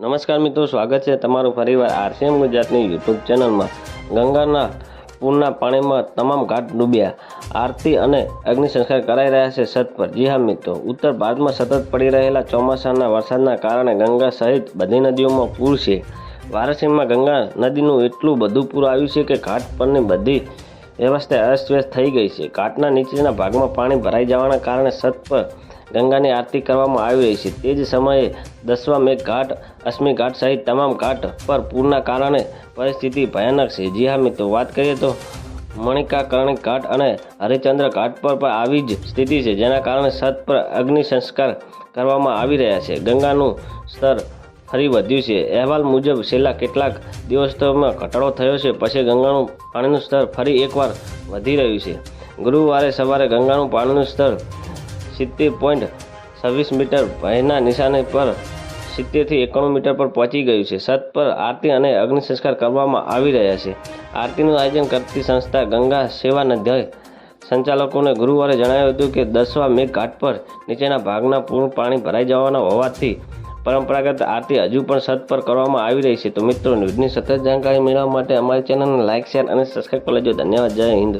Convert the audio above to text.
નમસ્કાર મિત્રો, સ્વાગત છે તમારું ફરીવાર આરસીએમ ગુજરાતની યુટ્યુબ ચેનલમાં. ગંગાના પૂરના પાણીમાં તમામ ઘાટ ડૂબ્યા. આરતી અને અગ્નિ સંસ્કાર કરાઈ રહ્યા છે સત પર. જી હા મિત્રો, ઉત્તર ભારતમાં સતત પડી રહેલા ચોમાસાના વરસાદના કારણે ગંગા સહિત બધી નદીઓમાં પૂર છે. વારાણસીમાં ગંગા નદીનું એટલું બધું પૂર આવ્યું છે કે ઘાટ પરની બધી વ્યવસ્થા અસ્તવ્યસ્ત થઈ ગઈ છે. ઘાટના નીચેના ભાગમાં પાણી ભરાઈ જવાના કારણે સત પર ગંગાની આરતી કરવામાં આવી રહી છે. તે જ સમયે દસવા મેઘ ઘાટ, અશ્મી ઘાટ સહિત તમામ ઘાટ પર પૂરના કારણે પરિસ્થિતિ ભયાનક છે. જી હા મિત્રો, વાત કરીએ તો મણિકા કર્ણિક ઘાટ અને હરિચંદ્ર ઘાટ પર પણ આવી જ સ્થિતિ છે, જેના કારણે છત પર અગ્નિ સંસ્કાર કરવામાં આવી રહ્યા છે. ગંગાનું સ્તર ફરી વધ્યું છે. અહેવાલ મુજબ, છેલ્લા કેટલાક દિવસોમાં ઘટાડો થયો છે. પછી ગંગાનું પાણીનું સ્તર ફરી એકવાર વધી રહ્યું છે. ગુરુવારે સવારે ગંગાનું પાણીનું સ્તર સિત્તેર પોઈન્ટ છવ્વીસ મીટર ભયના નિશાને પર સિત્તેરથી એકાણું મીટર પર પહોંચી ગયું છે. છત પર આરતી અને અગ્નિ સંસ્કાર કરવામાં આવી રહ્યા છે. આરતીનું આયોજન કરતી સંસ્થા ગંગા સેવા નધ્યાય સંચાલકોને ગુરુવારે જણાવ્યું હતું કે દસવા મેઘ ઘાટ પર નીચેના ભાગના પૂર્ણ પાણી ભરાઈ જવાના હોવાથી પરંપરાગત આરતી હજુ પણ છત પર કરવામાં આવી રહી છે. તો મિત્રો, ન્યૂઝની સતત જાણકારી મેળવવા માટે અમારી ચેનલને લાઇક શેર અને સબસ્ક્રાઈબ કરી લેજો. ધન્યવાદ. જય હિન્દ.